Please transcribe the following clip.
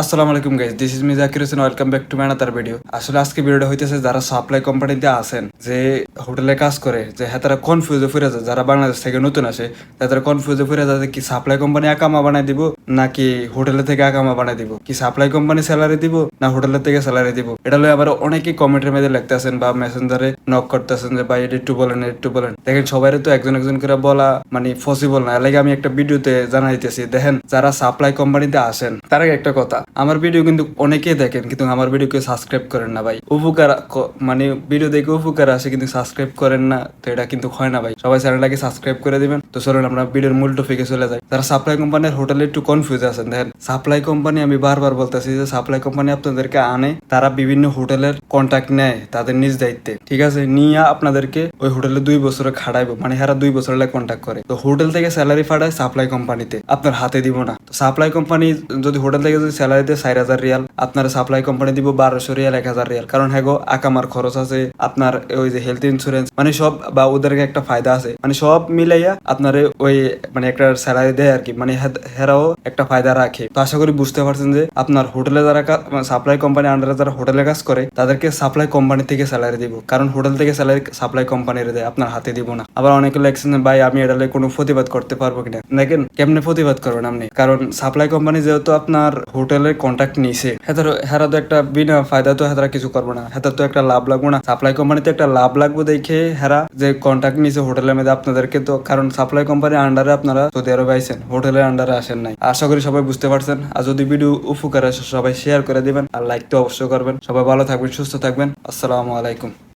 আসসালামু আলাইকুম guys this is me Zakir Hossain welcome back to ম্যানাতার video আসলে আজকে ভিডিওটা হইতেছে যারা সাপ্লাই কোম্পানিতে আছেন, যে হোটেলে কাজ করে, যে হ্যাঁ তারা কনফিউজে ফিরে যায়। যারা বাংলাদেশ থেকে নতুন আসে, তারা কনফিউজে ফিরে যায় কি সাপ্লাই কোম্পানি একামা বানাই দিব, নাকি হোটেলে থেকে একামা বানাই দিব? কি সাপ্লাই কোম্পানি স্যালারি দিব, না হোটেলের থেকে স্যালারি দিব? এটা লয়ে আবার অনেকেই কমেন্টের মধ্যে লিখতেছেন বা মেসেঞ্জারে নক করতেছেন যে, ভাই, এটা একটু বলেন একটু বলেন। দেখেন সবাই তো একজন একজন করে বলা মানে পসিবল না। লাগে আমি একটা ভিডিওতে জানাইতেছি। দেখেন, যারা সাপ্লাই কোম্পানিতে আসেন, তার একটা কথা আমার ভিডিও কিন্তু অনেকেই দেখেন, কিন্তু আমার ভিডিও কেউ সাবস্ক্রাইব করেন না ভাই। উপকার মানে ভিডিও দেখে উপকার আসে, কিন্তু সাবস্ক্রাইব করেন না, তো এটা কিন্তু হয় না ভাই। সবাই চ্যানেলটাকে সাবস্ক্রাইব করে দিবেন। তো চলুন আমরা ভিডিওর মূল টপিকে চলে যাই। যারা সাপ্লাই কোম্পানির হোটেলে একটু কনফিউজ আছেন, দেখেন সাপ্লাই কোম্পানি আমি বারবার বলতেছি যে সাপ্লাই কোম্পানি আপনাদেরকে আনে, তারা বিভিন্ন হোটেলের কন্ট্যাক্ট নেয় তাদের নিজ দায়িত্বে, ঠিক আছে? নিয়ে আপনাদেরকে ওই হোটেলে দুই বছরে খাড়াইবো মানে হেরা দুই বছর কন্ট্যাক্ট করে। তো হোটেল থেকে স্যালারি ফাটায় সাপ্লাই কোম্পানিতে আপনার হাতে দিব না। তো সাপ্লাই কোম্পানি যদি হোটেল থেকে যদি স্যালারি দেয় চার হাজার রিয়াল। আপনার সাপ্লাই কোম্পানি দিব বারোশো রিয়াল, এক হাজার রিয়াল। কারণ হ্যাঁ আকামার খরচ আছে, আপনার ওই যে হেলথ ইন্স্যুরেন্স মানে সব বা ওদেরকে একটা ফায়দা আছে। মানে সব মিলাইয়া আপনার ওই মানে একটা স্যালারি দেয় আর কি। মানে হেরাও একটা ফায়দা রাখে। তো আশা করি বুঝতে পারছেন যে, আপনার হোটেলে যারা সাপ্লাই কোম্পানি আন্ডারে যারা হোটেলে কাজ করে, তাদেরকে সাপ্লাই কোম্পানি থেকে স্যালারি দিব। কারণ হোটেল থেকে স্যালারি সাপ্লাই কোম্পানির দেয়, আপনার হাতে দিব না। আবার অনেকে লেখছেন ভাই, আমি এটা কোনো প্রতিবাদ করতে পারব কিনা? দেখেন, কেমনে প্রতিবাদ করবেন আপনি? কারণ সাপ্লাই কোম্পানি যেহেতু আপনার হোটেলের কন্ট্যাক্ট নিছে। হেতার হেরা তো একটা বিনা ফায়দা তো হেতারা কিছু করব না। হেতার তো একটা লাভ লাগবে না। সাপ্লাই কোম্পানিতে একটা লাভ লাগবে দেখে হেরা যে কন্ট্যাক্ট নিছে হোটেলের মধ্যে আপনাদেরকে তো, কারণ সাপ্লাই কোম্পানির আন্ডারে আপনারা সৌদি আরবে আইছেন হোটেলের আন্ডারে আসেন নাই। আশা করি সবাই বুঝতে পারছেন। আর যদি ভিডিও উপকার সবাই শেয়ার করে দিবেন। আর লাইক তো অবশ্যই করবেন। সবাই ভালো থাকবেন, সুস্থ থাকবেন। আসসালামু আলাইকুম।